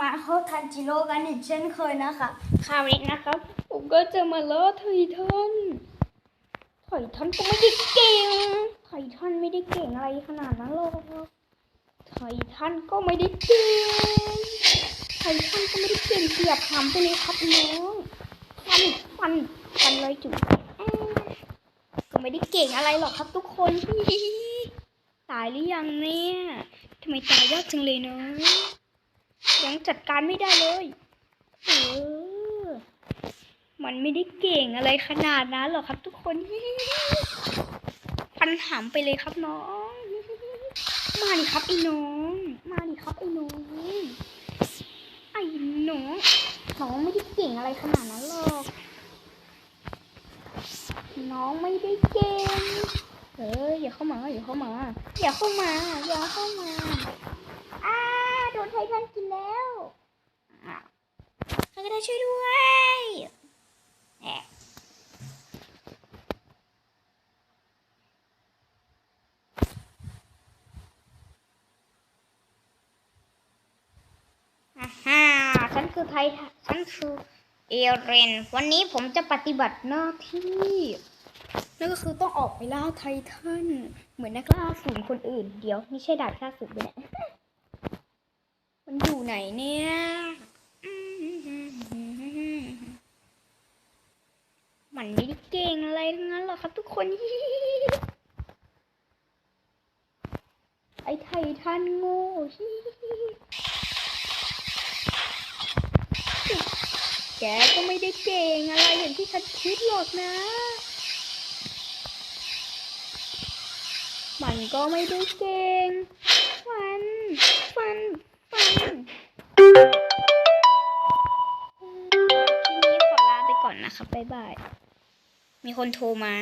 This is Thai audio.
มาเข้าทันจิโร่กันอีกเช่นเคยนะคะ คราวนี้นะครับ ผมก็จะมาล่อไททันไททันก็ไม่ได้เก่งไททันไม่ได้เก่งอะไรขนาดนั้นหรอกไททันก็ไม่ได้เก่งไททันก็ไม่ได้เก่งเสียบหำไปเลยครับน้องฟันฟันฟันเลยจุ๊บก็ไม่ได้เก่งอะไรหรอกครับทุกคนตายหรือยังเนี่ยทำไมตายยากจังเลยเนาะ ยังจัดการไม่ได้เลยเออมันไม่ได้เก่งอะไรขนาดนั้นหรอกครับ ทุกคนพันหำไปเลยครับน้อง มาดิครับไอ้น้อง มาดิครับไอ้น้องไอ้น้องน้องไม่ได้เก่งอะไรขนาดนั้นหรอก น้องไม่ได้เก่งเอออย่าเข้ามาอย่าเข้ามาอย่าเข้ามาอย่าเข้ามาอ้า โดนไททันกินแล้วอ้าวใครก็ได้ช่วยด้วยแอะอ่าฮ่าฉันคือไททันฉันคือเอเรน วันนี้ผมจะปฏิบัติหน้าที่นั่นก็คือต้องออกไปล่าไททัน เหมือนนักล่าสูนคนอื่น เดี๋ยว นี่ใช่ดาบล่าสูนไปเนี่ยมัน อยู่ไหนเนี่ย มันไม่ได้เก่งอะไรทั้งนั้นหรอกครับทุกคน ไอ้ไททันโง่แกก็ไม่ได้เก่งอะไรอย่างที่ฉันคิดหรอกนะ มันก็ไม่ได้เก่ง ฟัน ฟัน ฟัน นะครับบ๊ายบาย มีคนโทรมา